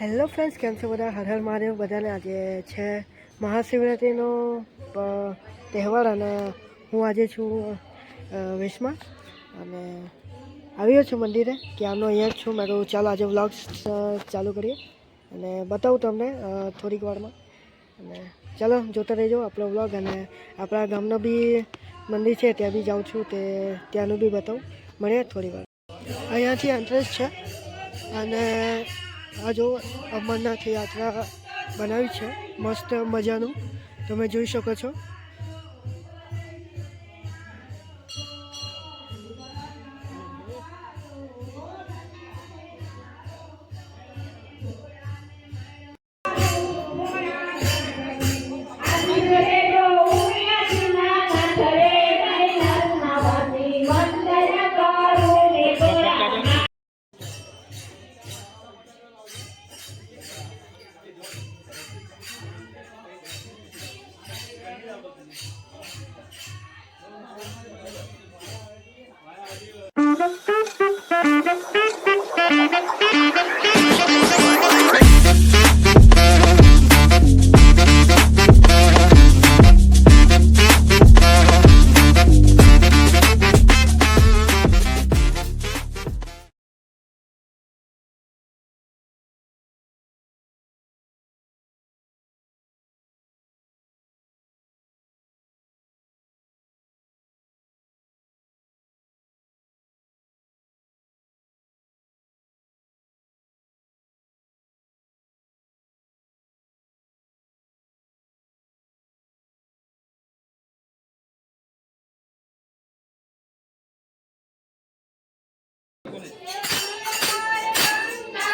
Hello friends, કેમ છો બધા? હર હર મહાદેવ. બધાને આજે છે મહાશિવરાત્રિનો તહેવાર અને હું આજે છું વેશમાં. અને આવ્યો છું મંદિરે ક્યારનો અહીંયા જ છું. મેં કહું ચાલો આજે વ્લોગ્સ ચાલુ કરીએ. અને બતાવું તમને થોડીક વારમાં. અને ચાલો, જોતા રહેજો આપણો વ્લોગ. અને આપણા ગામનો બી મંદિર છે, ત્યાં બી જાઉં છું, તે ત્યાંનું બી બતાવું. મળીએ થોડી વાર. અહીંયાથી એન્ટ્રન્સ છે. અને આ જો અમરનાથ યાત્રા બનાવી છે. મસ્ત મજાનું. તમે જોઈ શકો છો. スッスッスッ!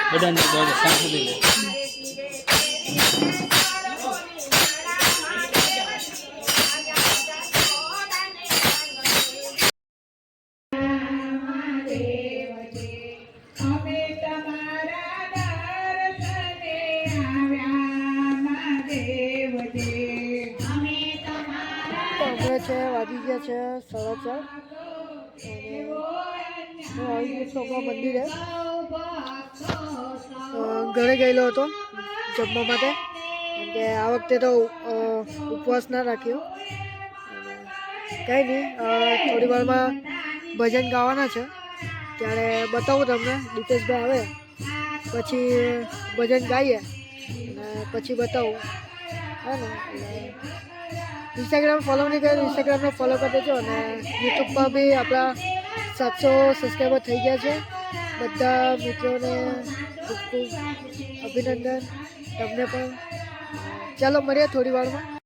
બધાને બરાબર સાંજ સુધી છે વાગી ગયા છે સાડા ચાર. અને હું આવી ગયો છું આપણા મંદિરે ઘરે ગયેલો હતો જમવા માટે. કે આ વખતે તો ઉપવાસ ના રાખ્યો. કંઈ નહીં થોડી વારમાં ભજન ગાવાના છે. ત્યારે બતાવું તમને દીપેશભાઈ આવે પછી ભજન ગાઈએ અને પછી બતાવું. હે ને? ઇન્સ્ટાગ્રામ ફોલો નહીં કર્યું ઇન્સ્ટાગ્રામને ફોલો કરી દેજો અને યુટ્યુબમાં બી આપણા સાતસો સબસ્ક્રાઈબર થઈ ગયા છે. બધા મિત્રોને ખૂબ ખૂબ અભિનંદન તમને પણ. ચાલો મળીએ થોડી વારમાં.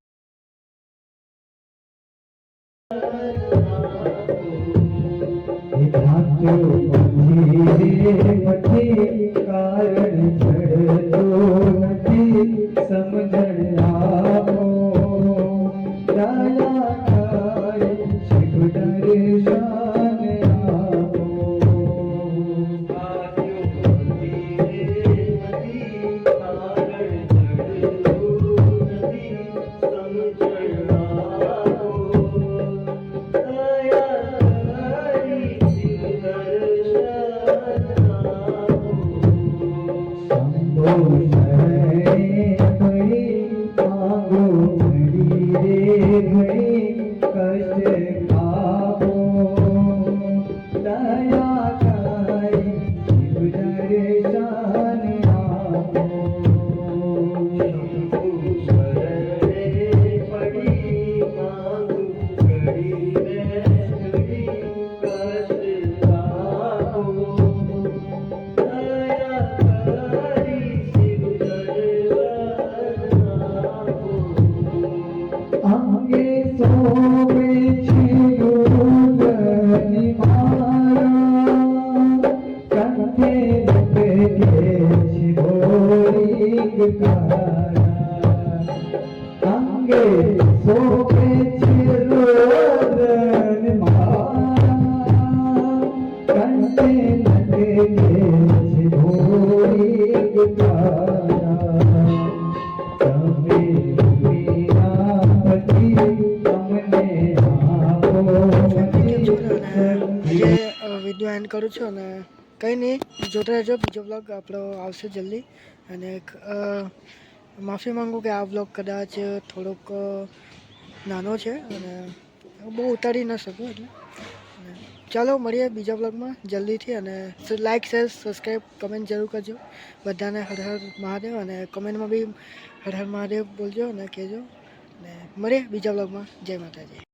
સમજણ આપો Amén. અંગે છે કંઠે છે તમે વીડિયો એન્ડ કરું છું અને કંઈ નહીં જોતા રહેજો બીજો બ્લોગ આપણો આવશે જલ્દી. અને માફી માંગુ કે આ બ્લોગ કદાચ થોડોક નાનો છે અને બહુ ઉતારી ન શકું એટલે. ચાલો મળીએ બીજા બ્લોગમાં જલ્દીથી અને લાઇક શેર સબસ્ક્રાઈબ કમેન્ટ જરૂર કરજો. બધાને હર હર મહાદેવ અને કમેન્ટમાં બી હર હર મહાદેવ બોલજો અને કહેજો. અને મળીએ બીજા બ્લોગમાં જય માતાજી.